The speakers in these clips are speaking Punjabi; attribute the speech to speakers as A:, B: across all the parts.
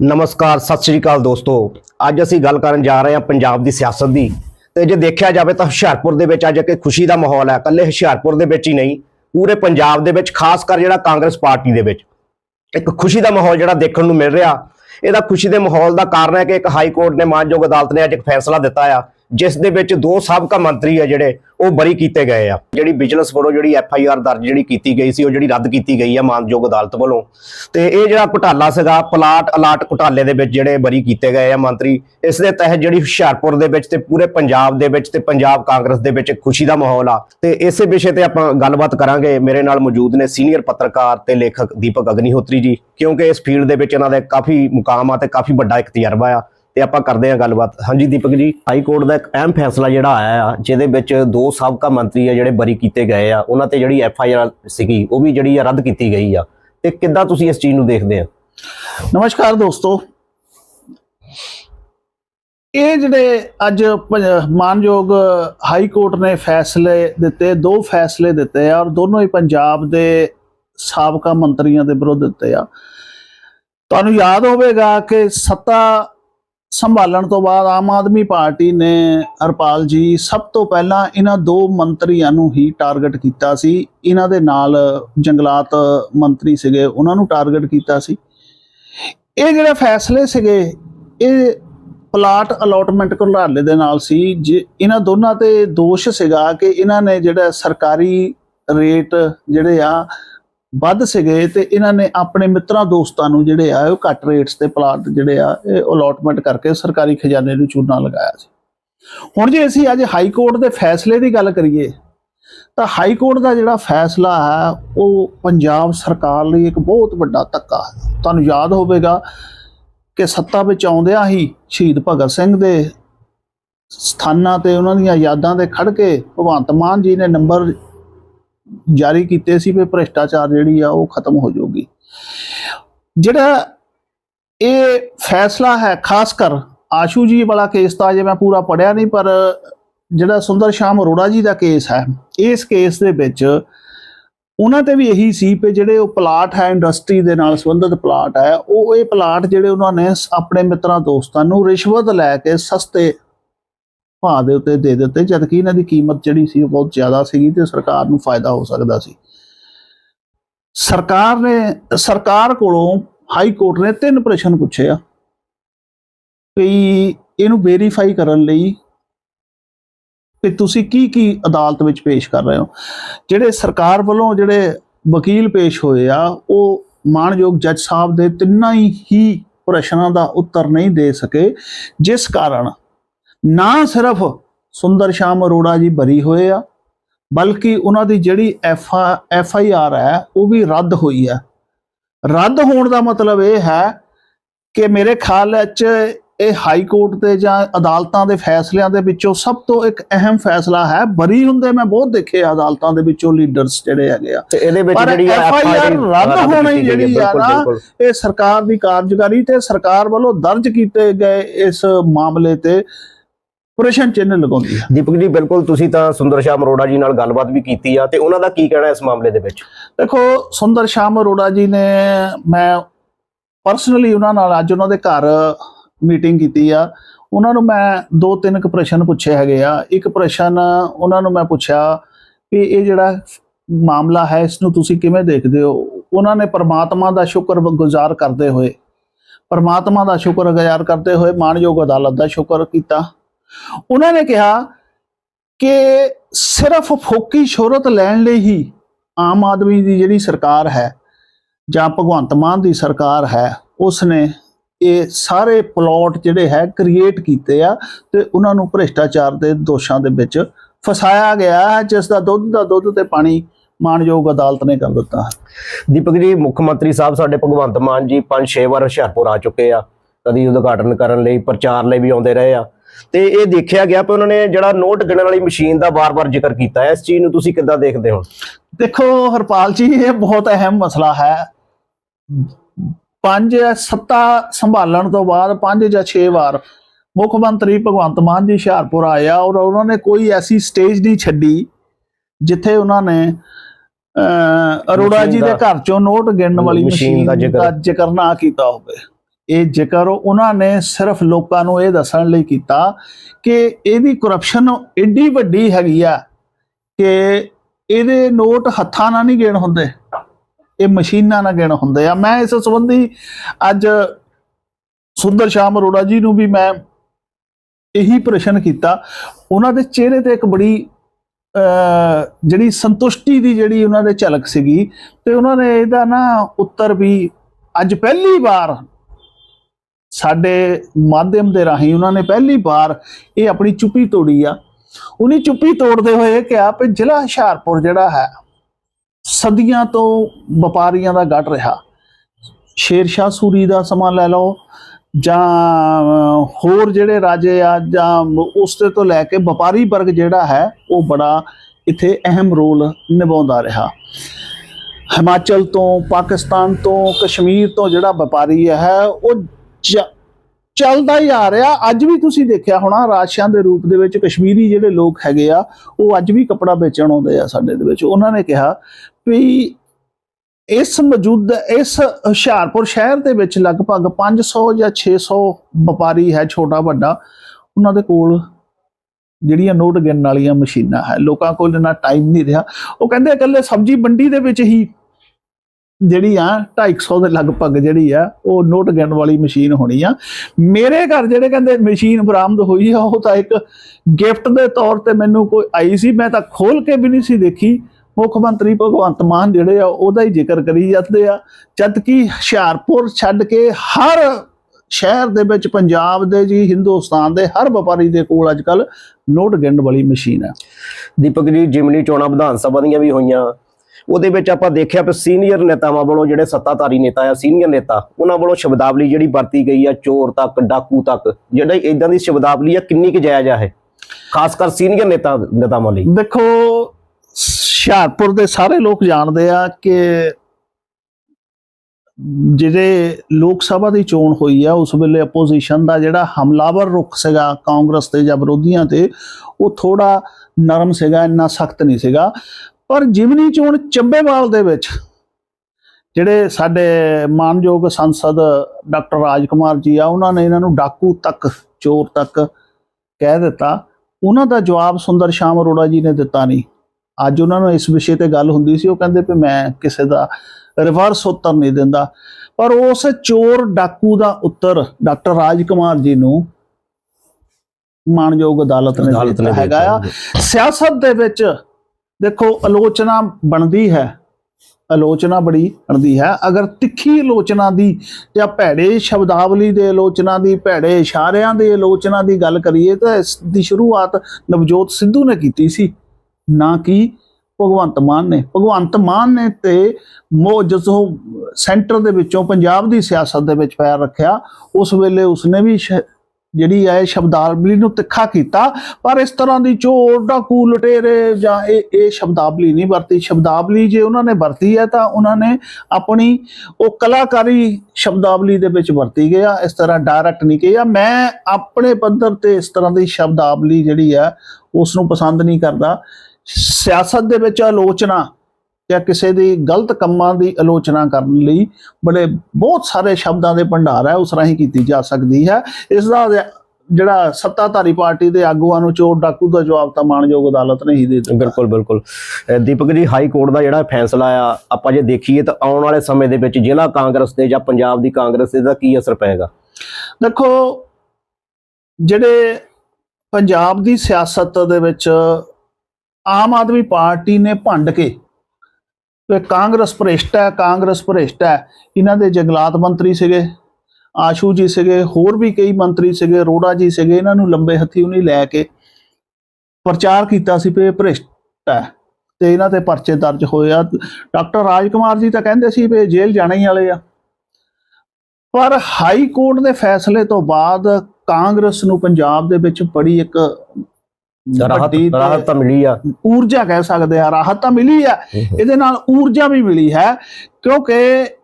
A: ਨਮਸਕਾਰ, ਸਤਿ ਸ੍ਰੀ ਅਕਾਲ ਦੋਸਤੋ। ਅੱਜ ਅਸੀਂ ਗੱਲ ਕਰਨ ਜਾ ਰਹੇ ਹਾਂ ਪੰਜਾਬ ਦੀ ਸਿਆਸਤ ਦੀ। ਤੇ ਜੇ ਦੇਖਿਆ ਜਾਵੇ ਤਾਂ ਹੁਸ਼ਿਆਰਪੁਰ ਦੇ ਵਿੱਚ ਅੱਜ ਇੱਕ ਖੁਸ਼ੀ ਦਾ ਮਾਹੌਲ ਹੈ। ਇਕੱਲੇ ਹੁਸ਼ਿਆਰਪੁਰ ਦੇ ਵਿੱਚ ਹੀ ਨਹੀਂ, ਪੂਰੇ ਪੰਜਾਬ ਦੇ ਵਿੱਚ, ਖਾਸ ਕਰ ਜਿਹੜਾ ਕਾਂਗਰਸ ਪਾਰਟੀ ਦੇ ਵਿੱਚ। ਇੱਕ ਖੁਸ਼ੀ ਦਾ ਮਾਹੌਲ ਜਿਹੜਾ ਦੇਖਣ ਨੂੰ ਮਿਲ ਰਿਹਾ। ਇਹਦਾ ਖੁਸ਼ੀ ਦੇ ਮਾਹੌਲ ਦਾ ਕਾਰਨ ਹੈ ਕਿ ਇੱਕ ਹਾਈ ਕੋਰਟ ਨੇ ਮਾਨਯੋਗ ਅਦਾਲਤ ਨੇ ਅੱਜ ਇੱਕ ਫੈਸਲਾ ਦਿੱਤਾ ਆ ਜਿਸ ਦੇ ਵਿੱਚ ਦੋ ਸਾਬਕਾ ਮੰਤਰੀ ਆ ਜਿਹੜੇ, ਉਹ ਬਰੀ ਕੀਤੇ ਗਏ ਆ। ਜਿਹੜੀ ਵਿਜੀਲੈਂਸ ਵੱਲੋਂ ਜਿਹੜੀ ਐਫ ਆਈ ਆਰ ਦਰਜ ਜਿਹੜੀ ਕੀਤੀ ਗਈ ਸੀ, ਉਹ ਜਿਹੜੀ ਰੱਦ ਕੀਤੀ ਗਈ ਆ ਮਾਨਯੋਗ ਅਦਾਲਤ ਵੱਲੋਂ। ਤੇ ਇਹ ਜਿਹੜਾ ਘੁਟਾਲਾ ਸੀਗਾ, ਪਲਾਟ ਅਲਾਟ ਘੁਟਾਲੇ ਦੇ ਵਿੱਚ ਜਿਹੜੇ ਬਰੀ ਕੀਤੇ ਗਏ ਆ ਮੰਤਰੀ, ਇਸ ਦੇ ਤਹਿਤ ਜਿਹੜੀ ਹੁਸ਼ਿਆਰਪੁਰ ਦੇ ਵਿੱਚ ਤੇ ਪੂਰੇ ਪੰਜਾਬ ਦੇ ਵਿੱਚ ਤੇ ਪੰਜਾਬ ਕਾਂਗਰਸ ਦੇ ਵਿੱਚ ਖੁਸ਼ੀ ਦਾ ਮਾਹੌਲ ਆ। ਤੇ ਇਸੇ ਵਿਸ਼ੇ ਤੇ ਆਪਾਂ ਗੱਲਬਾਤ ਕਰਾਂਗੇ। ਮੇਰੇ ਨਾਲ ਮੌਜੂਦ ਨੇ ਸੀਨੀਅਰ ਪੱਤਰਕਾਰ ਤੇ ਲੇਖਕ ਦੀਪਕ ਅਗਨੀਹੋਤਰੀ ਜੀ, ਕਿਉਂਕਿ ਇਸ ਫੀਲਡ ਦੇ ਵਿੱਚ ਇਹਨਾਂ ਦਾ ਕਾਫੀ ਮੁਕਾਮ ਆ ਤੇ ਕਾਫੀ ਵੱਡਾ ਇੱਕ ਤਜਰਬਾ ਆ। ਤੇ ਆਪਾਂ ਕਰਦੇ ਹਾਂ ਗੱਲਬਾਤ। ਹਾਂਜੀ, ਦੀਪਕ ਜੀ, ਹਾਈ ਕੋਰਟ ਦਾ ਇੱਕ ਅਹਿਮ ਫੈਸਲਾ ਜਿਹੜਾ ਆਇਆ ਆ, ਜਿਹਦੇ ਵਿੱਚ ਦੋ ਸਾਬਕਾ ਮੰਤਰੀ ਆ ਜਿਹੜੇ ਬਰੀ ਕੀਤੇ ਗਏ ਆ, ਉਹਨਾਂ ਤੇ ਜਿਹੜੀ ਐਫ ਆਈ ਆਰ ਸੀਗੀ, ਉਹ ਵੀ ਜਿਹੜੀ ਆ ਰੱਦ ਕੀਤੀ ਗਈ ਆ। ਤੇ ਕਿੱਦਾਂ ਤੁਸੀਂ ਇਸ ਚੀਜ਼ ਨੂੰ ਦੇਖਦੇ ਆ?
B: ਨਮਸਕਾਰ ਦੋਸਤੋ। ਇਹ ਜਿਹੜੇ ਅੱਜ ਮਾਨਯੋਗ ਹਾਈ ਕੋਰਟ ਨੇ ਫੈਸਲੇ ਦਿੱਤੇ, ਦੋ ਫੈਸਲੇ ਦਿੱਤੇ ਆ ਔਰ ਦੋਨੋਂ ਹੀ ਪੰਜਾਬ ਦੇ ਸਾਬਕਾ ਮੰਤਰੀਆਂ ਦੇ ਵਿਰੁੱਧ ਦਿੱਤੇ ਆ। ਤੁਹਾਨੂੰ ਯਾਦ ਹੋਵੇਗਾ ਕਿ ਸੱਤਾ ਸੰਭਾਲਣ ਤੋਂ ਬਾਅਦ ਆਮ ਆਦਮੀ ਪਾਰਟੀ ਨੇ ਹਰਪਾਲ ਜੀ ਸਭ ਤੋਂ ਪਹਿਲਾਂ ਇਹਨਾਂ ਦੋ ਮੰਤਰੀਆਂ ਨੂੰ ਹੀ ਟਾਰਗੇਟ ਕੀਤਾ ਸੀ। ਇਹਨਾਂ ਦੇ ਨਾਲ ਜੰਗਲਾਤ ਮੰਤਰੀ ਸੀਗੇ, ਉਹਨਾਂ ਨੂੰ ਟਾਰਗੇਟ ਕੀਤਾ ਸੀ। ਇਹ ਜਿਹੜੇ ਫੈਸਲੇ ਸੀਗੇ, ਇਹ ਪਲਾਟ ਅਲੋਟਮੈਂਟ ਘੁਲਾਲੇ ਦੇ ਨਾਲ ਸੀ। ਜੇ ਇਹਨਾਂ ਦੋਨਾਂ ਤੇ ਦੋਸ਼ ਸੀਗਾ ਕਿ ਇਹਨਾਂ ਨੇ ਜਿਹੜਾ ਸਰਕਾਰੀ ਰੇਟ ਜਿਹੜੇ ਆ ਵੱਧ ਸੀਗੇ ਤੇ ਇਹਨਾਂ ਨੇ ਆਪਣੇ ਮਿੱਤਰਾਂ ਦੋਸਤਾਂ ਨੂੰ ਜਿਹੜੇ ਆ, ਉਹ ਘੱਟ ਰੇਟਸ ਤੇ ਪਲਾਟ ਜਿਹੜੇ ਆ, ਇਹ ਅਲੋਟਮੈਂਟ ਕਰਕੇ ਸਰਕਾਰੀ ਖਜ਼ਾਨੇ ਨੂੰ ਚੂਨਾ ਲਗਾਇਆ ਸੀ। ਹੁਣ ਜੇ ਅਸੀਂ ਅੱਜ ਹਾਈ ਕੋਰਟ ਦੇ ਫੈਸਲੇ ਦੀ ਗੱਲ ਕਰੀਏ, ਤਾਂ ਹਾਈ ਕੋਰਟ ਦਾ ਜਿਹੜਾ ਫੈਸਲਾ ਹੈ, ਉਹ ਪੰਜਾਬ ਸਰਕਾਰ ਲਈ ਇੱਕ ਬਹੁਤ ਵੱਡਾ ਧੱਕਾ ਹੈ। ਤੁਹਾਨੂੰ ਯਾਦ ਹੋਵੇਗਾ ਕਿ ਸੱਤਾ ਵਿੱਚ ਆਉਂਦਿਆਂ ਹੀ ਸ਼ਹੀਦ ਭਗਤ ਸਿੰਘ ਦੇ ਸਥਾਨਾਂ ਤੇ ਉਹਨਾਂ ਦੀਆਂ ਯਾਦਾਂ ਤੇ ਖੜ ਕੇ ਭਗਵੰਤ ਮਾਨ ਜੀ ਨੇ ਨੰਬਰ ਜਾਰੀ ਕੀਤੇ ਸੀ ਵੀ ਭ੍ਰਿਸ਼ਟਾਚਾਰ ਜਿਹੜੀ ਆ ਉਹ ਖਤਮ ਹੋ ਜਾਊਗੀ। ਜਿਹੜਾ ਇਹ ਫੈਸਲਾ ਹੈ ਖਾਸ ਕਰ ਆਸ਼ੂ ਜੀ ਵਾਲਾ ਕੇਸ ਤਾਂ ਅਜੇ ਮੈਂ ਪੂਰਾ ਪੜਿਆ ਨਹੀਂ, ਪਰ ਜਿਹੜਾ ਸੁੰਦਰ ਸ਼ਾਮ ਅਰੋੜਾ ਜੀ ਦਾ ਕੇਸ ਹੈ, ਇਸ ਕੇਸ ਦੇ ਵਿੱਚ ਉਹਨਾਂ ਤੇ ਵੀ ਇਹੀ ਸੀ ਕਿ ਜਿਹੜੇ ਉਹ ਪਲਾਟ ਹੈ, ਇੰਡਸਟਰੀ ਦੇ ਨਾਲ ਸੰਬੰਧਿਤ ਪਲਾਟ ਹੈ, ਉਹ ਇਹ ਪਲਾਟ ਜਿਹੜੇ ਉਹਨਾਂ ਨੇ ਆਪਣੇ ਮਿੱਤਰਾਂ ਦੋਸਤਾਂ ਨੂੰ ਰਿਸ਼ਵਤ ਲੈ ਕੇ ਸਸਤੇ ਭਾਅ ਦੇ ਉੱਤੇ, ਦੇ ਦਿੱਤੇ ਜਦਕਿ ਇਹਨਾਂ ਦੀ ਕੀਮਤ ਜਿਹੜੀ ਸੀ ਉਹ ਬਹੁਤ ਜ਼ਿਆਦਾ ਸੀਗੀ ਤੇ ਸਰਕਾਰ ਨੂੰ ਫਾਇਦਾ ਹੋ ਸਕਦਾ ਸੀ। ਸਰਕਾਰ ਨੇ, ਸਰਕਾਰ ਕੋਲੋਂ ਹਾਈ ਕੋਰਟ ਨੇ ਤਿੰਨ ਪ੍ਰਸ਼ਨ ਪੁੱਛੇ ਆ ਵੀ ਇਹਨੂੰ ਵੈਰੀਫਾਈ ਕਰਨ ਲਈ ਕਿ ਤੁਸੀਂ ਕੀ ਕੀ ਅਦਾਲਤ ਵਿੱਚ ਪੇਸ਼ ਕਰ ਰਹੇ ਹੋ। ਜਿਹੜੇ ਸਰਕਾਰ ਵੱਲੋਂ ਜਿਹੜੇ ਵਕੀਲ ਪੇਸ਼ ਹੋਏ ਆ, ਉਹ ਮਾਣਯੋਗ ਜੱਜ ਸਾਹਿਬ ਦੇ ਤਿੰਨਾਂ ਹੀ ਪ੍ਰਸ਼ਨਾਂ ਦਾ ਉੱਤਰ ਨਹੀਂ ਦੇ ਸਕੇ, ਜਿਸ ਕਾਰਨ ਨਾ ਸਿਰਫ ਸੁੰਦਰ ਸ਼ਾਮ ਅਰੋੜਾ ਜੀ ਬਰੀ ਹੋਏ ਆ ਬਲਕਿ ਉਹਨਾਂ ਦੀ ਜਿਹੜੀ ਐਫ ਆਈ ਆਰ ਹੈ ਉਹ ਵੀ ਰੱਦ ਹੋਈ ਹੈ। ਰੱਦ ਹੋਣ ਦਾ ਮਤਲਬ ਇਹ ਹੈ ਕਿ ਮੇਰੇ ਖਿਆਲ ਵਿੱਚ ਇਹ ਹਾਈ ਕੋਰਟ ਤੇ ਜਾਂ ਅਦਾਲਤਾਂ ਦੇ ਫੈਸਲਿਆਂ ਦੇ ਵਿੱਚੋਂ ਸਭ ਤੋਂ ਇੱਕ ਅਹਿਮ ਫੈਸਲਾ ਹੈ। ਬਰੀ ਹੁੰਦੇ ਮੈਂ ਬਹੁਤ ਦੇਖੇ ਅਦਾਲਤਾਂ ਦੇ ਵਿੱਚੋਂ ਲੀਡਰਸ ਜਿਹੜੇ ਹੈਗੇ ਆ।
A: ਤੇ ਇਹਦੇ ਵਿੱਚ ਜਿਹੜੀ
B: FIR ਰੱਦ ਹੋਣੀ ਜਿਹੜੀ ਆ ਨਾ। ਇਹ ਸਰਕਾਰ ਦੀ ਕਾਰਜਕਾਰੀ ਤੇ ਸਰਕਾਰ ਵੱਲੋਂ ਦਰਜ ਕੀਤੇ ਗਏ ਇਸ ਮਾਮਲੇ ਤੇ ਪ੍ਰਸ਼ਨ ਚਿੰਨ੍ਹ ਲਗਾਉਂਦੀ ਹੈ
A: ਦੀਪਕ ਜੀ ਬਿਲਕੁਲ ਤੁਸੀਂ ਤਾਂ ਸੁੰਦਰ ਸ਼ਾਮ ਅਰੋੜਾ ਜੀ ਨਾਲ ਗੱਲਬਾਤ ਵੀ ਕੀਤੀ ਆ ਤੇ ਉਹਨਾਂ ਦਾ ਕੀ ਕਹਿਣਾ ਇਸ ਮਾਮਲੇ ਦੇ ਵਿੱਚ?
B: ਦੇਖੋ ਸੁੰਦਰ ਸ਼ਾਮ ਅਰੋੜਾ ਜੀ ਨੇ ਮੈਂ ਪਰਸਨਲੀ ਉਹਨਾਂ ਨਾਲ ਅੱਜ ਉਹਨਾਂ ਦੇ ਘਰ ਮੀਟਿੰਗ ਕੀਤੀ ਆ। ਉਹਨਾਂ ਨੂੰ ਮੈਂ ਦੋ ਤਿੰਨ ਕੁ ਪ੍ਰਸ਼ਨ ਪੁੱਛੇ ਹੈਗੇ ਆ। ਇੱਕ ਪ੍ਰਸ਼ਨ ਉਹਨਾਂ ਨੂੰ ਮੈਂ ਪੁੱਛਿਆ ਕਿ ਇਹ ਜਿਹੜਾ ਮਾਮਲਾ ਹੈ ਇਸ ਨੂੰ ਤੁਸੀਂ ਕਿਵੇਂ ਦੇਖਦੇ ਹੋ? ਉਹਨਾਂ ਨੇ ਪ੍ਰਮਾਤਮਾ ਦਾ ਸ਼ੁਕਰ ਗੁਜ਼ਾਰ ਕਰਦੇ ਹੋਏ ਪ੍ਰਮਾਤਮਾ ਦਾ ਸ਼ੁਕਰਗੁਜ਼ਾਰ ਕਰਦੇ ਹੋਏ ਮਾਣਯੋਗ ਅਦਾਲਤ ਦਾ ਸ਼ੁਕਰ ਕੀਤਾ। ਉਹਨਾਂ ਨੇ ਕਿਹਾ ਕਿ ਸਿਰਫ ਫੋਕੀ ਸ਼ੋਹਰਤ ਲੈਣ ਲਈ ਹੀ ਆਮ ਆਦਮੀ ਦੀ ਜਿਹੜੀ ਸਰਕਾਰ ਹੈ ਜਾਂ ਭਗਵੰਤ ਮਾਨ ਦੀ ਸਰਕਾਰ ਹੈ ਉਸ ਨੇ ਇਹ ਸਾਰੇ ਪਲਾਟ ਜਿਹੜੇ ਹੈ ਕ੍ਰੀਏਟ ਕੀਤੇ ਆ ਤੇ ਉਹਨਾਂ ਨੂੰ ਭ੍ਰਿਸ਼ਟਾਚਾਰ ਦੇ ਦੋਸ਼ਾਂ ਦੇ ਵਿੱਚ ਫਸਾਇਆ ਗਿਆ ਹੈ, ਜਿਸ ਦਾ ਦੁੱਧ ਦਾ ਦੁੱਧ ਤੇ ਪਾਣੀ ਮਾਨਯੋਗ ਅਦਾਲਤ ਨੇ ਕਰ ਦਿੱਤਾ।
A: ਦੀਪਕ ਜੀ, ਮੁੱਖ ਮੰਤਰੀ ਸਾਹਿਬ ਸਾਡੇ ਭਗਵੰਤ ਮਾਨ ਜੀ 5-6 ਵਾਰ ਹੁਸ਼ਿਆਰਪੁਰ ਆ ਚੁੱਕੇ ਆ। ਕਦੀ ਉਦਘਾਟਨ ਕਰਨ ਲਈ, ਪ੍ਰਚਾਰ ਲਈ ਵੀ ਆਉਂਦੇ ਰਹੇ ਆ। ਤੇ ਇਹ ਦੇਖਿਆ ਗਿਆ ਕਿ ਉਹਨਾਂ ਨੇ ਜਿਹੜਾ ਨੋਟ ਗਿਣਨ ਵਾਲੀ ਮਸ਼ੀਨ ਦਾ ਵਾਰ-ਵਾਰ ਜ਼ਿਕਰ ਕੀਤਾ ਹੈ। ਇਸ ਚੀਜ਼ ਨੂੰ ਤੁਸੀਂ ਕਿੱਦਾਂ ਦੇਖਦੇ ਹੋ?
B: ਦੇਖੋ ਹਰਪਾਲ ਜੀ ਇਹ ਬਹੁਤ ਅਹਿਮ ਮਸਲਾ ਹੈ। ਪੰਜ ਸੱਤਾ ਸੰਭਾਲਣ ਤੋਂ ਬਾਅਦ ਪੰਜ ਜਾਂ 6 ਵਾਰ ਮੁੱਖ ਮੰਤਰੀ ਭਗਵੰਤ ਮਾਨ ਜੀ ਹੁਸ਼ਿਆਰਪੁਰ ਆਇਆ ਔਰ ਉਹਨਾਂ ਨੇ ਕੋਈ ਐਸੀ ਸਟੇਜ ਨਹੀਂ ਛੱਡੀ ਜਿੱਥੇ ਉਹਨਾਂ ਨੇ ਅਰੋੜਾ ਜੀ ਦੇ ਘਰ ਚੋਂ ਨੋਟ ਗਿਣਨ ਵਾਲੀ
A: ਮਸ਼ੀਨ
B: ਮਸ਼ੀਨ
A: ਦਾ ਜ਼ਿਕਰ-
B: ਦਾ ਜ਼ਿਕਰ ਨਾ ਕੀਤਾ ਹੋਵੇ। ਇਹ ਜ਼ਿਕਰ ਉਹਨਾਂ ਨੇ ਸਿਰਫ ਲੋਕਾਂ ਨੂੰ ਇਹ ਦੱਸਣ ਲਈ ਕੀਤਾ ਕਿ ਇਹਦੀ ਕਰਪਸ਼ਨ ਏਡੀ ਵੱਡੀ ਹੈਗੀ ਆ ਕਿ ਇਹਦੇ ਨੋਟ ਹੱਥਾਂ ਨਾਲ ਨਹੀਂ ਗਿਣ ਹੁੰਦੇ, ਇਹ ਮਸ਼ੀਨਾਂ ਨਾਲ ਗਿਣ ਹੁੰਦੇ ਆ। ਮੈਂ ਇਸ ਸੰਬੰਧੀ ਅੱਜ ਸੁੰਦਰ ਸ਼ਾਮ ਅਰੋੜਾ ਜੀ ਨੂੰ ਵੀ ਮੈਂ ਇਹੀ ਪ੍ਰਸ਼ਨ ਕੀਤਾ। ਉਹਨਾਂ ਦੇ ਚਿਹਰੇ ਤੇ ਇੱਕ ਬੜੀ ਜਿਹੜੀ ਸੰਤੁਸ਼ਟੀ ਦੀ ਜਿਹੜੀ ਉਹਨਾਂ ਦੇ ਝਲਕ ਸੀਗੀ ਤੇ ਉਹਨਾਂ ਨੇ ਇਹਦਾ ਨਾ ਉੱਤਰ ਵੀ ਅੱਜ ਪਹਿਲੀ ਵਾਰ ਸਾਡੇ ਮਾਧਿਅਮ ਦੇ ਰਾਹੀਂ ਉਹਨਾਂ ਨੇ ਪਹਿਲੀ ਵਾਰ ਇਹ ਆਪਣੀ ਚੁੱਪੀ ਤੋੜੀ ਆ। ਉਹਨੇ ਚੁੱਪੀ ਤੋੜਦੇ ਹੋਏ ਇਹ ਕਿਹਾ ਕਿ ਜ਼ਿਲ੍ਹਾ ਹੁਸ਼ਿਆਰਪੁਰ ਜਿਹੜਾ ਹੈ, ਸਦੀਆਂ ਤੋਂ ਵਪਾਰੀਆਂ ਦਾ ਗੱਡ ਰਿਹਾ। ਸ਼ੇਰ ਸ਼ਾਹ ਸੂਰੀ ਦਾ ਸਮਾਂ ਲੈ ਲਓ ਜਾਂ ਹੋਰ ਜਿਹੜੇ ਰਾਜੇ ਆ ਜਾਂ ਉਸ ਦੇ ਤੋਂ ਲੈ ਕੇ ਵਪਾਰੀ ਵਰਗ ਜਿਹੜਾ ਹੈ, ਉਹ ਬੜਾ ਇੱਥੇ ਅਹਿਮ ਰੋਲ ਨਿਭਾਉਂਦਾ ਰਿਹਾ। ਹਿਮਾਚਲ ਤੋਂ, ਪਾਕਿਸਤਾਨ ਤੋਂ, ਕਸ਼ਮੀਰ ਤੋਂ ਜਿਹੜਾ ਵਪਾਰੀ ਹੈ, ਉਹ ਚੱਲਦਾ ਹੀ ਆ ਰਿਹਾ। ਅੱਜ ਵੀ ਤੁਸੀਂ ਦੇਖਿਆ ਹੋਣਾ ਰਾਸ਼ਾਂ ਦੇ ਰੂਪ ਦੇ ਵਿੱਚ ਕਸ਼ਮੀਰੀ ਜਿਹੜੇ ਲੋਕ ਹੈਗੇ ਆ, ਉਹ ਅੱਜ ਵੀ ਕਪੜਾ ਵੇਚਣ ਆਉਂਦੇ ਆ ਸਾਡੇ ਦੇ ਵਿੱਚ। ਉਹਨਾਂ ਨੇ ਕਿਹਾ ਵੀ ਇਸ ਮੌਜੂਦ, ਇਸ ਹੁਸ਼ਿਆਰਪੁਰ ਸ਼ਹਿਰ ਦੇ ਵਿੱਚ ਲਗਭਗ 500 ਜਾਂ 600 ਵਪਾਰੀ ਹੈ, ਛੋਟਾ ਵੱਡਾ। ਉਹਨਾਂ ਦੇ ਕੋਲ ਜਿਹੜੀਆਂ ਨੋਟ ਗਿਣਨ ਵਾਲੀਆਂ ਮਸ਼ੀਨਾਂ ਹੈ, ਲੋਕਾਂ ਕੋਲ ਇੰਨਾ ਟਾਈਮ ਨਹੀਂ ਰਿਹਾ। ਉਹ ਕਹਿੰਦੇ ਇਕੱਲੇ ਸਬਜ਼ੀ ਮੰਡੀ ਦੇ ਵਿੱਚ ਹੀ ਜਿਹੜੀ ਆ 250 ਦੇ ਲਗਭਗ ਜਿਹੜੀ ਆ, ਉਹ ਨੋਟ ਗਿਣਨ ਵਾਲੀ ਮਸ਼ੀਨ ਹੋਣੀ ਆ। ਮੇਰੇ ਘਰ ਜਿਹੜੇ ਕਹਿੰਦੇ ਮਸ਼ੀਨ ਬਰਾਮਦ ਹੋਈ ਆ, ਉਹ ਤਾਂ ਇੱਕ ਗਿਫਟ ਦੇ ਤੌਰ ਤੇ ਮੈਨੂੰ ਕੋਈ ਆਈ ਸੀ, ਮੈਂ ਤਾਂ ਖੋਲ ਕੇ ਵੀ ਨਹੀਂ ਸੀ ਦੇਖੀ। ਮੁੱਖ ਮੰਤਰੀ ਭਗਵੰਤ ਮਾਨ ਜਿਹੜੇ ਆ, ਉਹਦਾ ਹੀ ਜ਼ਿਕਰ ਕਰੀ ਜਾਂਦੇ ਆ। ਜਦ ਕਿ ਹੁਸ਼ਿਆਰਪੁਰ ਛੱਡ ਕੇ ਹਰ ਸ਼ਹਿਰ ਦੇ ਵਿੱਚ ਪੰਜਾਬ ਦੇ ਜੀ, ਹਿੰਦੁਸਤਾਨ ਦੇ ਹਰ ਵਪਾਰੀ ਦੇ ਕੋਲ ਅੱਜਕੱਲ ਨੋਟ ਗਿਣਨ ਵਾਲੀ ਮਸ਼ੀਨ ਆ।
A: ਦੀਪਕ ਜੀ, ਜਿਮਨੀ ਚੋਣਾਂ ਵਿਧਾਨ ਸਭਾ ਦੀਆਂ ਵੀ ਹੋਈਆਂ। ਉਹਦੇ ਵਿੱਚ ਆਪਾਂ ਦੇਖਿਆ ਕਿ ਸੀਨੀਅਰ ਨੇਤਾਵਾਂ ਵੱਲੋਂ ਜਿਹੜੇ ਸੱਤਾਧਾਰੀ ਨੇਤਾ ਆ ਸੀਨੀਅਰ ਨੇਤਾ, ਉਹਨਾਂ ਵੱਲੋਂ ਸ਼ਬਦਾਵਲੀ ਜਿਹੜੀ ਵਰਤੀ ਗਈ ਆ ਚੋਰ ਤੱਕ, ਡਾਕੂ ਤੱਕ, ਜਿਹੜਾ ਇਦਾਂ ਦੀ ਸ਼ਬਦਾਵਲੀ ਆ ਕਿੰਨੀ ਕੁ ਜਾਇਜ਼ ਆ ਇਹ? ਖਾਸ ਕਰ ਸੀਨੀਅਰ ਨੇਤਾ ਨੇਤਾਵਾਂ ਲਈ।
B: ਦੇਖੋ, ਹੁਸ਼ਿਆਰਪੁਰ ਦੇ ਸਾਰੇ ਲੋਕ ਜਾਣਦੇ ਆ ਕਿ ਜਿਹੜੇ ਲੋਕ ਸਭਾ ਦੀ ਚੋਣ ਹੋਈ ਆ, ਉਸ ਵੇਲੇ ਆਪੋਜੀਸ਼ਨ ਦਾ ਜਿਹੜਾ ਹਮਲਾਵਰ ਰੁਖ ਸੀਗਾ ਕਾਂਗਰਸ ਤੇ ਜਾਂ ਵਿਰੋਧੀਆਂ ਤੇ, ਉਹ ਥੋੜਾ ਨਰਮ ਸੀਗਾ, ਇੰਨਾ ਸਖਤ ਨਹੀਂ ਸੀਗਾ। ਪਰ ਜਿਮਨੀ ਚੋਣ ਚੱਬੇਵਾਲ ਦੇ ਵਿੱਚ ਜਿਹੜੇ ਸਾਡੇ ਮਾਨਯੋਗ ਸੰਸਦ ਡਾਕਟਰ ਰਾਜਕੁਮਾਰ ਜੀ ਆ ਉਹਨਾਂ ਨੇ ਇਹਨਾਂ ਨੂੰ ਡਾਕੂ ਤੱਕ ਚੋਰ ਤੱਕ ਕਹਿ ਦਿੱਤਾ। ਉਹਨਾਂ ਦਾ ਜਵਾਬ ਸੁੰਦਰ ਸ਼ਾਮ ਅਰੋੜਾ ਜੀ ਨੇ ਦਿੱਤਾ ਨਹੀਂ। ਅੱਜ ਉਹਨਾਂ ਨੂੰ ਇਸ ਵਿਸ਼ੇ ਤੇ ਗੱਲ ਹੁੰਦੀ ਸੀ ਉਹ ਕਹਿੰਦੇ ਵੀ ਮੈਂ ਕਿਸੇ ਦਾ ਰਿਵਰਸ ਉੱਤਰ ਨਹੀਂ ਦਿੰਦਾ। ਪਰ ਉਸ ਚੋਰ ਡਾਕੂ ਦਾ ਉੱਤਰ ਡਾਕਟਰ ਰਾਜਕੁਮਾਰ ਜੀ ਨੂੰ ਮਾਨਯੋਗ ਅਦਾਲਤ ਨੇ ਦਿੱਤਾ ਹੈਗਾ। ਸਿਆਸਤ ਦੇ ਵਿੱਚ ਦੇਖੋ, ਆਲੋਚਨਾ ਬਣਦੀ ਹੈ। ਆਲੋਚਨਾ ਬੜੀ ਬਣਦੀ ਹੈ। ਅਗਰ ਤਿੱਖੀ ਆਲੋਚਨਾ ਦੀ ਜਾਂ ਭੈੜੇ ਸ਼ਬਦਾਵਲੀ ਦੇ ਆਲੋਚਨਾ ਦੀ, ਭੈੜੇ ਇਸ਼ਾਰਿਆਂ ਦੇ ਆਲੋਚਨਾ ਦੀ ਗੱਲ ਕਰੀਏ ਤਾਂ ਇਸ ਦੀ ਸ਼ੁਰੂਆਤ ਨਵਜੋਤ ਸਿੱਧੂ ਨੇ ਕੀਤੀ ਸੀ। ਨਾ ਕਿ ਭਗਵੰਤ ਮਾਨ ਨੇ। ਭਗਵੰਤ ਮਾਨ ਨੇ ਤੇ ਮੋ ਜਦੋਂ ਸੈਂਟਰ ਦੇ ਵਿੱਚੋਂ ਪੰਜਾਬ ਦੀ ਸਿਆਸਤ ਦੇ ਵਿੱਚ ਪੈਰ ਰੱਖਿਆ, ਉਸ ਵੇਲੇ ਉਸਨੇ ਵੀ ਸ਼- ਜਿਹੜੀ ਹੈ ਸ਼ਬਦਾਵਲੀ ਨੂੰ ਤਿੱਖਾ ਕੀਤਾ, ਪਰ ਇਸ ਤਰ੍ਹਾਂ ਦੀ ਚੋਰ ਡਾਕੂ ਲੁਟੇਰੇ ਜਾਂ ਇਹ ਇਹ ਸ਼ਬਦਾਵਲੀ ਨਹੀਂ ਵਰਤੀ। ਸ਼ਬਦਾਵਲੀ ਜੇ ਉਹਨਾਂ ਨੇ ਵਰਤੀ ਹੈ ਤਾਂ ਉਹਨਾਂ ਨੇ ਆਪਣੀ ਉਹ ਕਲਾਕਾਰੀ ਸ਼ਬਦਾਵਲੀ ਦੇ ਵਿੱਚ ਵਰਤੀ ਗਿਆ ਇਸ ਤਰ੍ਹਾਂ ਡਾਇਰੈਕਟ ਨਹੀਂ ਕਿਹਾ ਮੈਂ ਆਪਣੇ ਪੱਧਰ ਤੇ ਇਸ ਤਰ੍ਹਾਂ ਦੀ ਸ਼ਬਦਾਵਲੀ ਜਿਹੜੀ ਹੈ ਉਸ ਨੂੰ ਪਸੰਦ ਨਹੀਂ ਕਰਦਾ। ਸਿਆਸਤ ਦੇ ਵਿੱਚ ਆਲੋਚਨਾ ਜਾਂ ਕਿਸੇ ਦੀ ਗਲਤ ਕੰਮਾਂ ਦੀ ਆਲੋਚਨਾ ਕਰਨ ਲਈ ਬੜੇ ਬਹੁਤ ਸਾਰੇ ਸ਼ਬਦਾਂ ਦੇ ਭੰਡਾਰ ਹੈ ਉਸ ਰਾਹੀਂ ਕੀਤੀ ਜਾ ਸਕਦੀ ਹੈ। ਇਸ ਦਾ ਜਿਹੜਾ ਸੱਤਾਧਾਰੀ ਪਾਰਟੀ ਦੇ ਆਗੂਆਂ ਨੂੰ ਚੋਰ ਡਾਕੂ ਦਾ ਜਵਾਬ ਤਾਂ ਮਾਨਯੋਗ ਅਦਾਲਤ ਨੇ ਹੀ ਦੇ ਦਿੱਤਾ।
A: ਬਿਲਕੁਲ ਬਿਲਕੁਲ। ਦੀਪਕ ਜੀ ਹਾਈ ਕੋਰਟ ਦਾ ਜਿਹੜਾ ਫੈਸਲਾ ਆ ਆਪਾਂ ਜੇ ਦੇਖੀਏ ਤਾਂ ਆਉਣ ਵਾਲੇ ਸਮੇਂ ਦੇ ਵਿੱਚ ਜ਼ਿਲ੍ਹਾ ਕਾਂਗਰਸ ਤੇ ਜਾਂ ਪੰਜਾਬ ਦੀ ਕਾਂਗਰਸ ਤੇ ਦਾ ਕੀ ਅਸਰ ਪਏਗਾ?
B: ਦੇਖੋ ਜਿਹੜੇ ਪੰਜਾਬ ਦੀ ਸਿਆਸਤ ਦੇ ਵਿੱਚ ਆਮ ਆਦਮੀ ਪਾਰਟੀ ਨੇ ਭੰਡ ਕੇ ਕਿ ਕਾਂਗਰਸ ਭ੍ਰਿਸ਼ਟ ਹੈ, ਕਾਂਗਰਸ ਭ੍ਰਿਸ਼ਟ ਹੈ। ਇਹਨਾਂ ਦੇ ਜੰਗਲਾਤ ਮੰਤਰੀ ਸੀਗੇ, ਆਸ਼ੂ ਜੀ ਸੀਗੇ, ਹੋਰ ਵੀ ਕਈ ਮੰਤਰੀ ਸੀਗੇ ਰੋੜਾ ਜੀ ਸੀਗੇ, ਇਹਨਾਂ ਨੂੰ ਲੰਬੇ ਹੱਥੀ ਉਹਨੇ ਲੈ ਕੇ ਪ੍ਰਚਾਰ ਕੀਤਾ ਸੀ ਵੀ ਇਹ ਭ੍ਰਿਸ਼ਟ ਹੈ ਤੇ ਇਹਨਾਂ ਤੇ ਪਰਚੇ ਦਰਜ ਹੋਏ ਆ। ਡਾਕਟਰ ਰਾਜਕੁਮਾਰ ਜੀ ਤਾਂ ਕਹਿੰਦੇ ਸੀ ਵੀ ਇਹ ਜੇਲ੍ਹ ਜਾਣਾ ਹੀ ਵਾਲੇ ਆ। ਪਰ ਹਾਈ ਕੋਰਟ ਦੇ ਫੈਸਲੇ ਤੋਂ ਬਾਅਦ ਕਾਂਗਰਸ ਨੂੰ ਪੰਜਾਬ ਦੇ ਵਿੱਚ ਬੜੀ ਇੱਕ
A: ਰਾਹਤ
B: ਵੱਡੀ ਤੇ
A: ਰਾਹਤ ਤਾਂ ਮਿਲੀ ਆ।
B: ਊਰਜਾ ਕਹਿ ਸਕਦੇ ਆ ਰਾਹਤ ਤਾਂ ਮਿਲੀ ਆ। ਇਹਦੇ ਨਾਲ ਊਰਜਾ ਵੀ ਮਿਲੀ ਹੈ ਕਿਉਂਕਿ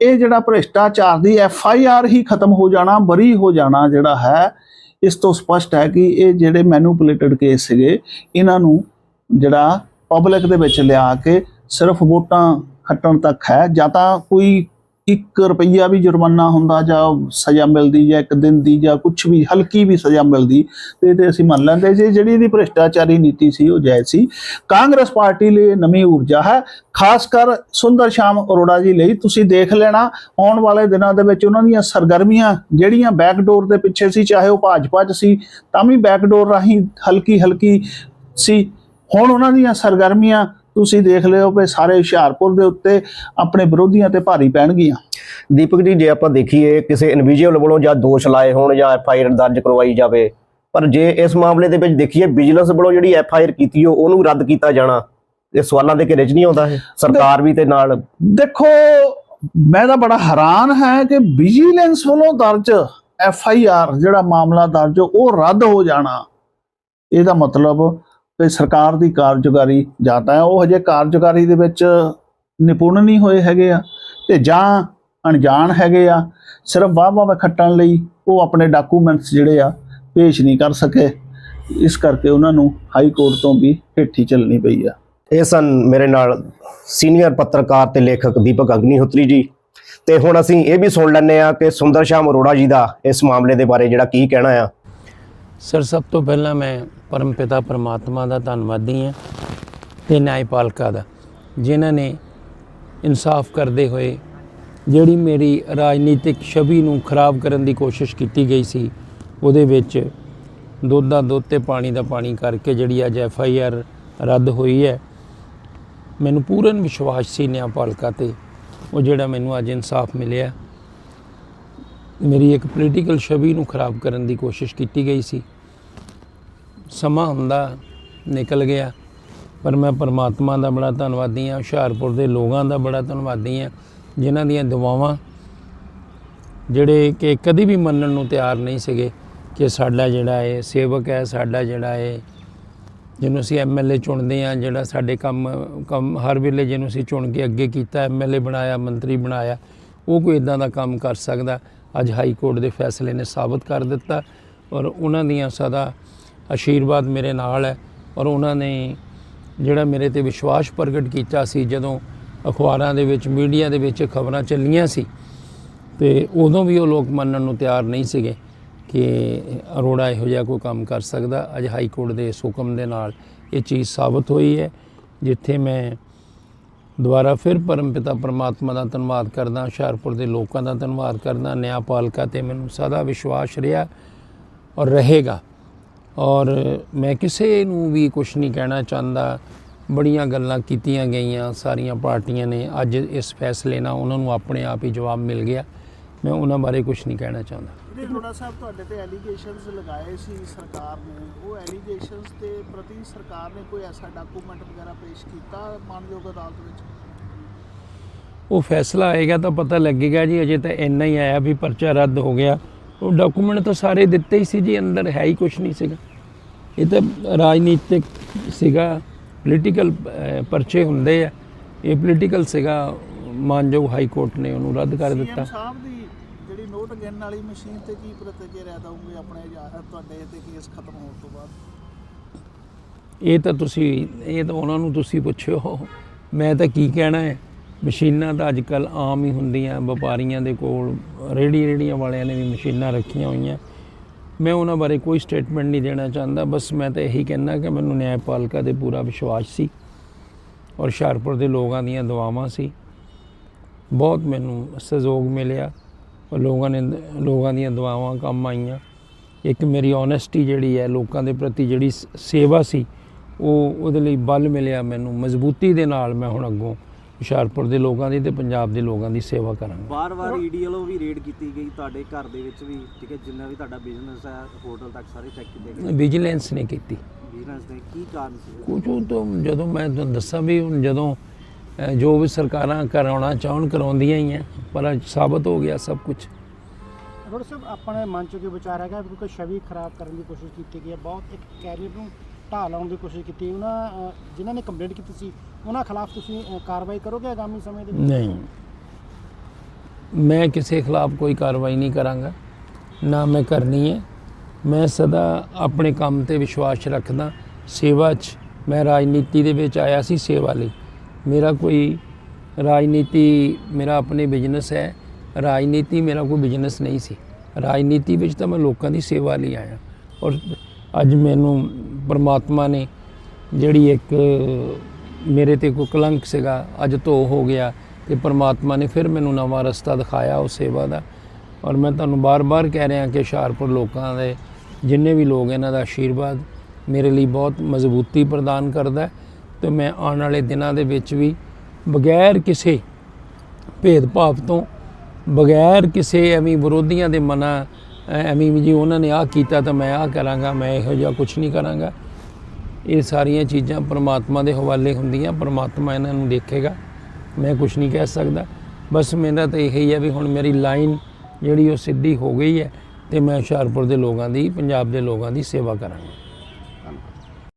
B: ਇਹ ਜਿਹੜਾ ਭ੍ਰਿਸ਼ਟਾਚਾਰ ਦੀ ਐਫ ਆਈ ਆਰ ਹੀ ਖਤਮ ਹੋ ਜਾਣਾ ਬਰੀ ਹੋ ਜਾਣਾ ਜਿਹੜਾ ਹੈ ਇਸ ਤੋਂ ਸਪਸ਼ਟ ਹੈ ਕਿ ਇਹ ਜਿਹੜੇ ਮੈਨੂਪੂਲੇਟਡ ਕੇਸ ਸੀਗੇ ਇਹਨਾਂ ਨੂੰ ਜਿਹੜਾ ਪਬਲਿਕ ਦੇ ਵਿੱਚ ਲਿਆ ਕੇ ਸਿਰਫ ਵੋਟਾਂ ਖੱਟਣ ਤੱਕ ਹੈ ਜਾਂ ਤਾਂ ਕੋਈ 1 ਰੁਪਈਆ ਵੀ ਜੁਰਮਾਨਾ ਹੁੰਦਾ ਜਾਂ ਸਜ਼ਾ ਮਿਲਦੀ ਜਾਂ ਇੱਕ ਦਿਨ ਦੀ ਜਾਂ ਕੁਝ ਵੀ, ਹਲਕੀ ਵੀ ਸਜ਼ਾ ਮਿਲਦੀ, ਤੇ ਤੇ ਅਸੀਂ ਮੰਨ ਲੈਂਦੇ ਜੇ ਜਿਹੜੀ ਇਹਦੀ ਭ੍ਰਿਸ਼ਟਾਚਾਰੀ ਨੀਤੀ ਸੀ, ਉਹ ਜਾਇਜ਼ ਸੀ। ਕਾਂਗਰਸ ਪਾਰਟੀ ਲਈ ਇਹ ਨਵੀਂ ਊਰਜਾ ਹੈ, ਖਾਸ ਕਰ ਸੁੰਦਰ ਸ਼ਾਮ ਅਰੋੜਾ ਜੀ ਲਈ। ਤੁਸੀਂ ਦੇਖ ਲੈਣਾ, ਆਉਣ ਵਾਲੇ ਦਿਨਾਂ ਦੇ ਵਿੱਚ ਉਹਨਾਂ ਦੀਆਂ ਸਰਗਰਮੀਆਂ ਜਿਹੜੀਆਂ ਬੈਕਡੋਰ ਦੇ ਪਿੱਛੇ ਸੀ, ਚਾਹੇ ਉਹ ਭਾਜਪਾ 'ਚ ਸੀ, ਤਾਂ ਵੀ ਬੈਕਡੋਰ ਰਾਹੀਂ ਹਲਕੀ ਹਲਕੀ ਸੀ। ਹੁਣ ਉਹਨਾਂ ਦੀਆਂ ਸਰਗਰਮੀਆਂ ਤੁਸੀਂ ਦੇਖ ਲਿਓ ਕਿ ਸਾਰੇ ਹੁਸ਼ਿਆਰਪੁਰ ਦੇ ਉੱਤੇ ਆਪਣੇ ਵਿਰੋਧੀਆਂ ਤੇ ਭਾਰੀ ਪੈਣਗੀਆਂ।
A: ਦੀਪਕ ਜੀ ਜੇ ਆਪਾਂ ਦੇਖੀਏ ਕਿਸੇ ਇਨਵੀਜੂਅਲ ਵੱਲੋਂ ਜਾਂ ਦੋਸ਼ ਲਾਏ ਹੋਣ ਜਾਂ ਐਫ ਆਈ ਆਰ ਦਰਜ ਕਰਵਾਈ ਜਾਵੇ ਪਰ ਜੇ ਇਸ ਮਾਮਲੇ ਦੇ ਵਿੱਚ ਦੇਖੀਏ ਵਿਜੀਲੈਂਸ ਵੱਲੋਂ ਜਿਹੜੀ ਐਫ ਆਈ ਆਰ ਕੀਤੀ ਉਹ ਉਹਨੂੰ ਰੱਦ ਕੀਤਾ ਜਾਣਾ ਇਹ ਸਵਾਲਾਂ ਦੇ ਘੇਰੇ 'ਚ ਨਹੀਂ ਆਉਂਦਾ ਇਹ? ਸਰਕਾਰ ਵੀ ਤੇ ਨਾਲ।
B: ਦੇਖੋ ਮੈਂ ਤਾਂ ਬੜਾ ਹੈਰਾਨ ਹੈ ਕਿ ਵਿਜੀਲੈਂਸ ਵੱਲੋਂ ਦਰਜ ਐਫ ਆਈ ਆਰ ਜਿਹੜਾ ਮਾਮਲਾ ਦਰਜ ਉਹ ਰੱਦ ਹੋ ਜਾਣਾ। ਇਹਦਾ ਮਤਲਬ ਕਿ ਸਰਕਾਰ ਦੀ ਕਾਰਜਕਾਰੀ ਜਾਂ ਤਾਂ ਉਹ ਹਜੇ ਕਾਰਜਕਾਰੀ ਦੇ ਵਿੱਚ ਨਿਪੁੰਨ ਨਹੀਂ ਹੋਏ ਹੈਗੇ ਆ। ਤੇ ਜਾਂ ਅਣਜਾਣ ਹੈਗੇ ਆ, ਸਿਰਫ ਵਾਹ ਵਾਹ ਖੱਟਣ ਲਈ ਉਹ ਆਪਣੇ ਡਾਕੂਮੈਂਟਸ ਜਿਹੜੇ ਆ ਪੇਸ਼ ਨਹੀਂ ਕਰ ਸਕੇ। ਇਸ ਕਰਕੇ ਉਹਨਾਂ ਨੂੰ ਹਾਈ ਕੋਰਟ ਤੋਂ ਵੀ ਹੇਠੀ ਚੱਲਣੀ ਪਈ ਆ।
A: ਇਹ ਸਨ ਮੇਰੇ ਨਾਲ ਸੀਨੀਅਰ ਪੱਤਰਕਾਰ ਤੇ ਲੇਖਕ ਦੀਪਕ ਅਗਨੀਹੋਤਰੀ ਜੀ। ਤੇ ਹੁਣ ਅਸੀਂ ਇਹ ਵੀ ਸੁਣ ਲੈਂਦੇ ਆ ਕਿ ਸੁੰਦਰ ਸ਼ਾਮ ਅਰੋੜਾ ਜੀ ਦਾ ਇਸ ਮਾਮਲੇ ਦੇ ਬਾਰੇ ਜਿਹੜਾ ਕੀ ਕਹਿਣਾ ਆ।
C: ਸਰ, ਸਭ ਤੋਂ ਪਹਿਲਾਂ ਮੈਂ ਪਰਮ ਪਿਤਾ ਪਰਮਾਤਮਾ ਦਾ ਧੰਨਵਾਦੀ ਹਾਂ ਤੇ ਨਿਆਂਪਾਲਕਾ ਦਾ, ਜਿਨ੍ਹਾਂ ਨੇ ਇਨਸਾਫ ਕਰਦੇ ਹੋਏ ਜਿਹੜੀ ਮੇਰੀ ਰਾਜਨੀਤਿਕ ਛਵੀ ਨੂੰ ਖਰਾਬ ਕਰਨ ਦੀ ਕੋਸ਼ਿਸ਼ ਕੀਤੀ ਗਈ ਸੀ, ਉਹਦੇ ਵਿੱਚ ਦੁੱਧ ਦਾ ਦੁੱਧ ਤੇ ਪਾਣੀ ਦਾ ਪਾਣੀ ਕਰਕੇ ਜਿਹੜੀ ਅੱਜ ਐਫ ਆਈ ਆਰ ਰੱਦ ਹੋਈ ਹੈ, ਮੈਨੂੰ ਪੂਰਨ ਵਿਸ਼ਵਾਸ ਸੀ ਨਿਆਂਪਾਲਕਾ ਤੇ, ਉਹ ਜਿਹੜਾ ਮੈਨੂੰ ਅੱਜ ਇਨਸਾਫ ਮਿਲਿਆ। ਮੇਰੀ ਇੱਕ ਪੋਲੀਟੀਕਲ ਛਵੀ ਨੂੰ ਖਰਾਬ ਕਰਨ ਦੀ ਕੋਸ਼ਿਸ਼ ਕੀਤੀ ਗਈ ਸੀ। ਸਮਾਂ ਹੁੰਦਾ ਨਿਕਲ ਗਿਆ, ਪਰ ਮੈਂ ਪਰਮਾਤਮਾ ਦਾ ਬੜਾ ਧੰਨਵਾਦੀ ਹਾਂ, ਹੁਸ਼ਿਆਰਪੁਰ ਦੇ ਲੋਕਾਂ ਦਾ ਬੜਾ ਧੰਨਵਾਦੀ ਹਾਂ, ਜਿਨ੍ਹਾਂ ਦੀਆਂ ਦੁਆਵਾਂ ਜਿਹੜੇ ਕਿ ਕਦੀ ਵੀ ਮੰਨਣ ਨੂੰ ਤਿਆਰ ਨਹੀਂ ਸੀਗੇ ਕਿ ਸਾਡਾ ਜਿਹੜਾ ਹੈ ਸੇਵਕ ਹੈ, ਸਾਡਾ ਜਿਹੜਾ ਹੈ ਜਿਹਨੂੰ ਅਸੀਂ ਐਮਐਲਏ ਚੁਣਦੇ ਆ ਜਿਹੜਾ ਸਾਡੇ ਕੰਮ ਕੰਮ ਹਰ ਵੇਲੇ ਜਿਹਨੂੰ ਅਸੀਂ ਚੁਣ ਕੇ ਅੱਗੇ ਕੀਤਾ ਐਮਐਲਏ ਬਣਾਇਆ, ਮੰਤਰੀ ਬਣਾਇਆ, ਉਹ ਕੋਈ ਇਦਾਂ ਦਾ ਕੰਮ ਕਰ ਸਕਦਾ। ਅੱਜ ਹਾਈ ਕੋਰਟ ਦੇ ਫੈਸਲੇ ਨੇ ਸਾਬਤ ਕਰ ਦਿੱਤਾ ਔਰ ਉਹਨਾਂ ਦੀਆਂ ਸਦਾ ਆਸ਼ੀਰਵਾਦ ਮੇਰੇ ਨਾਲ ਹੈ ਔਰ ਉਹਨਾਂ ਨੇ ਜਿਹੜਾ ਮੇਰੇ ਤੇ ਵਿਸ਼ਵਾਸ ਪ੍ਰਗਟ ਕੀਤਾ ਸੀ, ਜਦੋਂ ਅਖਬਾਰਾਂ ਦੇ ਵਿੱਚ, ਮੀਡੀਆ ਦੇ ਵਿੱਚ ਖਬਰਾਂ ਚੱਲੀਆਂ ਸੀ ਤੇ ਉਦੋਂ ਵੀ ਉਹ ਲੋਕ ਮੰਨਣ ਨੂੰ ਤਿਆਰ ਨਹੀਂ ਸੀਗੇ ਕਿ ਅਰੋੜਾ ਇਹੋ ਜਿਹਾ ਕੋਈ ਕੰਮ ਕਰ ਸਕਦਾ। ਅੱਜ ਹਾਈ ਕੋਰਟ ਦੇ ਇਸ ਹੁਕਮ ਦੇ ਨਾਲ ਇਹ ਚੀਜ਼ ਸਾਬਤ ਹੋਈ ਹੈ, ਜਿੱਥੇ ਮੈਂ ਦੁਬਾਰਾ ਫਿਰ ਪਰਮ ਪਿਤਾ ਪਰਮਾਤਮਾ ਦਾ ਧੰਨਵਾਦ ਕਰਦਾ, ਹੁਸ਼ਿਆਰਪੁਰ ਦੇ ਲੋਕਾਂ ਦਾ ਧੰਨਵਾਦ ਕਰਦਾ ਨਿਆਂਪਾਲਕਾ ਤੇ ਮੈਨੂੰ ਸਦਾ ਵਿਸ਼ਵਾਸ ਰਿਹਾ ਔਰ ਰਹੇਗਾ। ਔਰ ਮੈਂ ਕਿਸੇ ਨੂੰ ਵੀ ਕੁਝ ਨਹੀਂ ਕਹਿਣਾ ਚਾਹੁੰਦਾ। ਬੜੀਆਂ ਗੱਲਾਂ ਕੀਤੀਆਂ ਗਈਆਂ, ਸਾਰੀਆਂ ਪਾਰਟੀਆਂ ਨੇ। ਅੱਜ ਇਸ ਫੈਸਲੇ ਨਾਲ ਉਹਨਾਂ ਨੂੰ ਆਪਣੇ ਆਪ ਹੀ ਜਵਾਬ ਮਿਲ ਗਿਆ। ਮੈਂ ਉਹਨਾਂ ਬਾਰੇ ਕੁਝ ਨਹੀਂ ਕਹਿਣਾ ਚਾਹੁੰਦਾ।
B: ਜਿਹੜੇ ਅਰੋੜਾ ਸਾਹਿਬ ਤੁਹਾਡੇ ਤੇ ਐਲੀਗੇਸ਼ਨਸ ਲਗਾਏ ਸੀ ਸਰਕਾਰ ਨੇ। ਉਹ ਐਲੀਗੇਸ਼ਨਸ ਦੇ ਪ੍ਰਤੀ ਸਰਕਾਰ ਨੇ ਕੋਈ ਐਸਾ ਡਾਕੂਮੈਂਟ ਵਗੈਰਾ ਪੇਸ਼ ਕੀਤਾ ਮਾਨਯੋਗ ਅਦਾਲਤ ਵਿੱਚ?
C: ਉਹ ਫੈਸਲਾ ਆਏਗਾ ਤਾਂ ਪਤਾ ਲੱਗੇਗਾ ਜੀ ਅਜੇ ਤਾਂ ਇੰਨਾ ਹੀ ਆਇਆ ਵੀ ਪਰਚਾ ਰੱਦ ਹੋ ਗਿਆ। ਉਹ ਡਾਕੂਮੈਂਟ ਤਾਂ ਸਾਰੇ ਦਿੱਤੇ ਹੀ ਸੀ ਜੀ ਅੰਦਰ ਹੈ ਹੀ ਕੁਝ ਨਹੀਂ ਸੀਗਾ। ਇਹ ਤਾਂ ਰਾਜਨੀਤਿਕ ਸੀਗਾ ਪੋਲੀਟੀਕਲ ਪਰਚੇ ਹੁੰਦੇ ਆ। ਇਹ ਪੋਲੀਟੀਕਲ ਸੀਗਾ ਮਾਨਯੋਗ ਹਾਈ ਕੋਰਟ ਨੇ ਉਹਨੂੰ ਰੱਦ ਕਰ ਦਿੱਤਾ।
B: ਸਾਹਿਬ ਦੀ ਨੋਟ ਗਿਣਨ ਵਾਲੀ ਮਸ਼ੀਨ ਤੇ ਕੀ ਪ੍ਰਤੀਕਿਰਿਆ ਦਊਗੇ ਆਪਣੇ ਜਾ- ਤੁਹਾਡੇ ਤੇ ਕੇਸ ਖਤਮ ਹੋਣ ਤੋਂ ਬਾਅਦ?
C: ਇਹ ਤਾਂ ਤੁਸੀਂ, ਇਹ ਤਾਂ ਉਹਨਾਂ ਨੂੰ ਤੁਸੀਂ ਪੁੱਛਿਓ। ਮੈਂ ਤਾਂ ਕੀ ਕਹਿਣਾ ਹੈ? ਮਸ਼ੀਨਾਂ ਤਾਂ ਅੱਜ ਕੱਲ ਆਮ ਹੀ ਹੁੰਦੀਆਂ, ਵਪਾਰੀਆਂ ਦੇ ਕੋਲ ਰੇੜੀ ਰੇੜੀਆਂ ਵਾਲਿਆਂ ਨੇ ਵੀ ਮਸ਼ੀਨਾਂ ਰੱਖੀਆਂ ਹੋਈਆਂ। ਮੈਂ ਉਹਨਾਂ ਬਾਰੇ ਕੋਈ ਸਟੇਟਮੈਂਟ ਨਹੀਂ ਦੇਣਾ ਚਾਹੁੰਦਾ, ਬਸ ਮੈਂ ਤਾਂ ਇਹੀ ਕਹਿਣਾ ਕਿ ਮੈਨੂੰ ਨਿਆਂਪਾਲਿਕਾ ਦੇ ਪੂਰਾ ਵਿਸ਼ਵਾਸ ਸੀ ਔਰ ਹੁਸ਼ਿਆਰਪੁਰ ਦੇ ਲੋਕਾਂ ਦੀਆਂ ਦੁਆਵਾਂ ਸੀ। ਬਹੁਤ ਮੈਨੂੰ ਸਹਿਯੋਗ ਮਿਲਿਆ। ਲੋਕਾਂ ਨੇ ਲੋਕਾਂ ਦੀਆਂ ਦੁਆਵਾਂ ਕੰਮ ਆਈਆਂ। ਇੱਕ ਮੇਰੀ ਓਨੈਸਟੀ ਜਿਹੜੀ ਹੈ ਲੋਕਾਂ ਦੇ ਪ੍ਰਤੀ ਜਿਹੜੀ ਸੇਵਾ ਸੀ ਉਹ ਉਹਦੇ ਲਈ ਬਲ ਮਿਲਿਆ ਮੈਨੂੰ। ਮਜ਼ਬੂਤੀ ਦੇ ਨਾਲ ਮੈਂ ਹੁਣ ਅੱਗੋਂ ਹੁਸ਼ਿਆਰਪੁਰ ਦੇ ਲੋਕਾਂ ਦੀ ਤੇ ਪੰਜਾਬ ਦੇ ਲੋਕਾਂ ਦੀ ਸੇਵਾ ਕਰਾਂਗਾ।
D: ਬਾਰ-ਬਾਰ ਈਡੀ ਵੱਲੋਂ ਵੀ ਰੇਡ ਕੀਤੀ ਗਈ। ਤੁਹਾਡੇ ਘਰ ਦੇ ਵਿੱਚ ਵੀ ਠੀਕ ਹੈ ਜਿੰਨਾ ਵੀ ਤੁਹਾਡਾ ਬਿਜ਼ਨਸ ਹੈ ਹੋਟਲ ਤੱਕ ਸਾਰੇ ਚੈੱਕ ਕੀਤੇ ਗਏ।
C: ਵਿਜੀਲੈਂਸ ਨੇ ਕੀਤੀ।
D: ਬਿਜ਼ਨਸ ਨੇ ਕੀ ਕਾਰਨ ਸੀ?
C: ਕੁਝ ਤਾਂ ਜਦੋਂ ਮੈਂ ਤੁਹਾਨੂੰ ਦੱਸਾਂ ਵੀ ਹੁਣ ਜਦੋਂ ਜੋ ਵੀ ਸਰਕਾਰਾਂ ਕਰਾਉਣਾ ਚਾਹਣ ਕਰਾਉਂਦੀਆਂ ਹੀ ਆ ਪਰ ਅੱਜ ਸਾਬਤ ਹੋ ਗਿਆ ਸਭ ਕੁਝ
E: ਅਰੋੜਾ ਸਾਹਿਬ ਆਪਣੇ ਮਨ ਚੋਂ ਕੀ ਵਿਚਾਰ ਹੈਗਾ ਵੀ ਕੋਈ ਛਵੀ ਖਰਾਬ ਕਰਨ ਦੀ ਕੋਸ਼ਿਸ਼ ਕੀਤੀ ਗਈ ਹੈ? ਬਹੁਤ ਇੱਕ ਕੈਰੀਅਰ ਨੂੰ ਢਾਹ ਲਾਉਣ ਦੀ ਕੋਸ਼ਿਸ਼ ਕੀਤੀ ਉਹਨਾਂ ਜਿਨ੍ਹਾਂ ਨੇ ਕੰਪਲੇਂਟ ਕੀਤੀ ਸੀ ਉਹਨਾਂ ਖਿਲਾਫ ਤੁਸੀਂ ਕਾਰਵਾਈ ਕਰੋਗੇ ਆਗਾਮੀ ਸਮੇਂ ਦੇ ਵਿੱਚ?
C: ਨਹੀਂ। ਮੈਂ ਕਿਸੇ ਖਿਲਾਫ ਕੋਈ ਕਾਰਵਾਈ ਨਹੀਂ ਕਰਾਂਗਾ। ਨਾ ਮੈਂ ਕਰਨੀ ਹੈ। ਮੈਂ ਸਦਾ ਆਪਣੇ ਕੰਮ ਤੇ ਵਿਸ਼ਵਾਸ ਰੱਖਦਾ। ਸੇਵਾ 'ਚ ਮੈਂ ਰਾਜਨੀਤੀ ਦੇ ਵਿੱਚ ਆਇਆ ਸੀ ਸੇਵਾ ਲਈ। ਮੇਰਾ ਕੋਈ ਰਾਜਨੀਤੀ, ਮੇਰਾ ਆਪਣੇ ਬਿਜ਼ਨਸ ਹੈ। ਰਾਜਨੀਤੀ ਮੇਰਾ ਕੋਈ ਬਿਜ਼ਨਸ ਨਹੀਂ ਸੀ। ਰਾਜਨੀਤੀ ਵਿੱਚ ਤਾਂ ਮੈਂ ਲੋਕਾਂ ਦੀ ਸੇਵਾ ਲਈ ਆਇਆ। ਔਰ ਅੱਜ ਮੈਨੂੰ ਪਰਮਾਤਮਾ ਨੇ ਜਿਹੜੀ ਇੱਕ ਮੇਰੇ ਤੇ ਕੋਈ ਕਲੰਕ ਸੀਗਾ, ਅੱਜ ਧੋ ਹੋ ਗਿਆ ਤੇ ਪਰਮਾਤਮਾ ਨੇ ਫਿਰ ਮੈਨੂੰ ਨਵਾਂ ਰਸਤਾ ਦਿਖਾਇਆ ਉਸ ਸੇਵਾ ਦਾ। ਔਰ ਮੈਂ ਤੁਹਾਨੂੰ ਬਾਰ-ਬਾਰ ਕਹਿ ਰਿਹਾ ਕਿ ਹੁਸ਼ਿਆਰਪੁਰ ਲੋਕਾਂ ਦੇ ਜਿੰਨੇ ਵੀ ਲੋਕ ਇਹਨਾਂ ਦਾ ਆਸ਼ੀਰਵਾਦ ਮੇਰੇ ਲਈ ਬਹੁਤ ਮਜ਼ਬੂਤੀ ਪ੍ਰਦਾਨ ਕਰਦਾ ਹੈ। ਤੇ ਮੈਂ ਆਉਣ ਵਾਲੇ ਦਿਨਾਂ ਦੇ ਵਿੱਚ ਵੀ ਬਗੈਰ ਕਿਸੇ ਭੇਦਭਾਵ ਤੋਂ, ਬਗੈਰ ਕਿਸੇ ਐਵੇਂ ਵਿਰੋਧੀਆਂ ਦੇ ਮਨਾਂ ਐਵੇਂ ਵੀ ਜੀ ਉਹਨਾਂ ਨੇ ਆਹ ਕੀਤਾ ਤਾਂ ਮੈਂ ਆਹ ਕਰਾਂਗਾ, ਮੈਂ ਇਹੋ ਜਿਹਾ ਕੁਝ ਨਹੀਂ ਕਰਾਂਗਾ। ਇਹ ਸਾਰੀਆਂ ਚੀਜ਼ਾਂ ਪਰਮਾਤਮਾ ਦੇ ਹਵਾਲੇ ਹੁੰਦੀਆਂ, ਪਰਮਾਤਮਾ ਇਹਨਾਂ ਨੂੰ ਦੇਖੇਗਾ। ਮੈਂ ਕੁਝ ਨਹੀਂ ਕਹਿ ਸਕਦਾ। ਬਸ ਮੇਰਾ ਤਾਂ ਇਹੀ ਹੈ ਵੀ ਹੁਣ ਮੇਰੀ ਲਾਈਨ ਜਿਹੜੀ ਉਹ ਸਿੱਧੀ ਹੋ ਗਈ ਹੈ ਤੇ ਮੈਂ ਹੁਸ਼ਿਆਰਪੁਰ ਦੇ ਲੋਕਾਂ ਦੀ, ਪੰਜਾਬ ਦੇ ਲੋਕਾਂ ਦੀ ਸੇਵਾ ਕਰਾਂਗਾ।